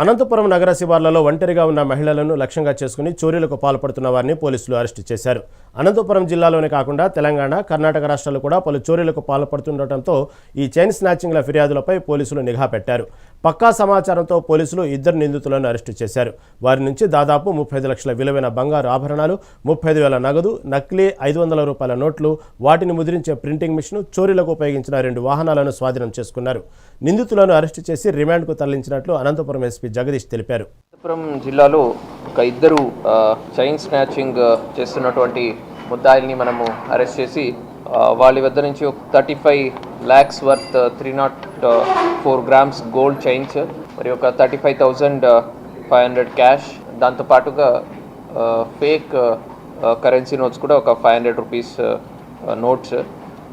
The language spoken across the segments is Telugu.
అనంతపురం నగర శివార్లలో ఒంటరిగా ఉన్న మహిళలను లక్ష్యంగా చేసుకుని చోరీలకు పాల్పడుతున్న వారిని పోలీసులు అరెస్టు చేశారు. అనంతపురం జిల్లాలోనే కాకుండా తెలంగాణ కర్ణాటక రాష్ట్రాలు కూడా పలు చోరీలకు పాల్పడుతుండటంతో ఈ చైన్ స్నాచింగ్ల ఫిర్యాదులపై పోలీసులు నిఘా పెట్టారు. పక్కా సమాచారంతో పోలీసులు ఇద్దరు నిందితులను అరెస్టు చేశారు. వారి నుంచి దాదాపు ముప్పై ఐదు లక్షల విలువైన బంగారు ఆభరణాలు ముప్పై ఐదు వేల నగదు నకిలీ ఐదు వందల రూపాయల నోట్లు వాటిని ముద్రించే ప్రింటింగ్ మిషన్ చోరీలకు ఉపయోగించిన రెండు వాహనాలను స్వాధీనం చేసుకున్నారు. నిందితులను అరెస్టు చేసి రిమాండ్కు తరలించినట్లు అనంతపురం ఎస్పీ జగదీష్ తెలిపారు. అనంతపురం జిల్లాలో ఒక ఇద్దరు చైన్ స్నాచింగ్ చేస్తున్నటువంటి ముద్దాయిల్ని మనము అరెస్ట్ చేసి వాళ్ళ వద్ద నుంచి ఒక thirty five lakhs worth three naught four grams gold chains మరి ఒక thirty five thousand five hundred cash దాంతోపాటుగా ఫేక్ కరెన్సీ నోట్స్ కూడా ఒక ఫైవ్ హండ్రెడ్ రూపీస్ నోట్స్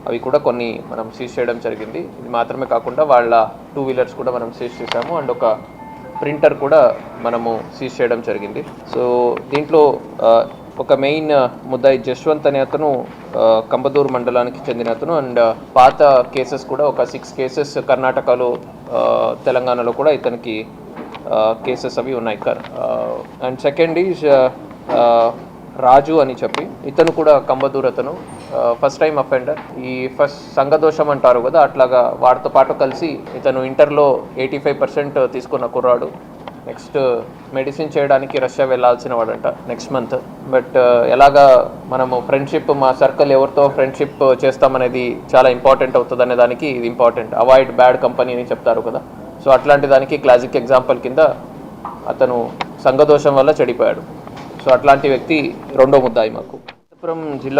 అవి కూడా కొన్ని మనం సీజ్ చేయడం జరిగింది. ఇది మాత్రమే కాకుండా వాళ్ళ టూ వీలర్స్ కూడా మనం సీజ్ చేసాము అండ్ ఒక ప్రింటర్ కూడా మనము సీజ్ చేయడం జరిగింది. సో దీంట్లో ఒక మెయిన్ ముద్దాయి జశ్వంత్ అనే అతను కంబదూరు కంబదూర్ మండలానికి చెందిన అతను అండ్ పాత కేసెస్ కూడా ఒక సిక్స్ కేసెస్ కర్ణాటకలో తెలంగాణలో కూడా ఇతనికి కేసెస్ అవి ఉన్నాయి. అండ్ సెకండ్ ఈజ్ రాజు అని చెప్పి. ఇతను కూడా కంబదూర్ అతను. ఫస్ట్ టైం అఫెండర్ ఈ ఫస్ట్ సంఘదోషం అంటారు కదా అట్లాగా వాడితో పాటు కలిసి ఇతను ఇంటర్లో ఎయిటీ ఫైవ్ పర్సెంట్ తీసుకున్న కుర్రాడు. నెక్స్ట్ మెడిసిన్ చేయడానికి రష్యా వెళ్ళాల్సిన వాడంట నెక్స్ట్ మంత్ బట్ ఎలాగా మనము ఫ్రెండ్షిప్ మా సర్కిల్ ఎవరితో ఫ్రెండ్షిప్ చేస్తామనేది చాలా ఇంపార్టెంట్ అవుతుంది అనే దానికి ఇది ఇంపార్టెంట్ అవాయిడ్ బ్యాడ్ కంపెనీ అని చెప్తారు కదా. సో అట్లాంటి దానికి క్లాసిక్ ఎగ్జాంపుల్ కింద అతను సంఘదోషం వల్ల చెడిపోయాడు. సో అట్లాంటి వ్యక్తి రెండో ముద్దాయి మాకు. అనంతపురం జిల్లా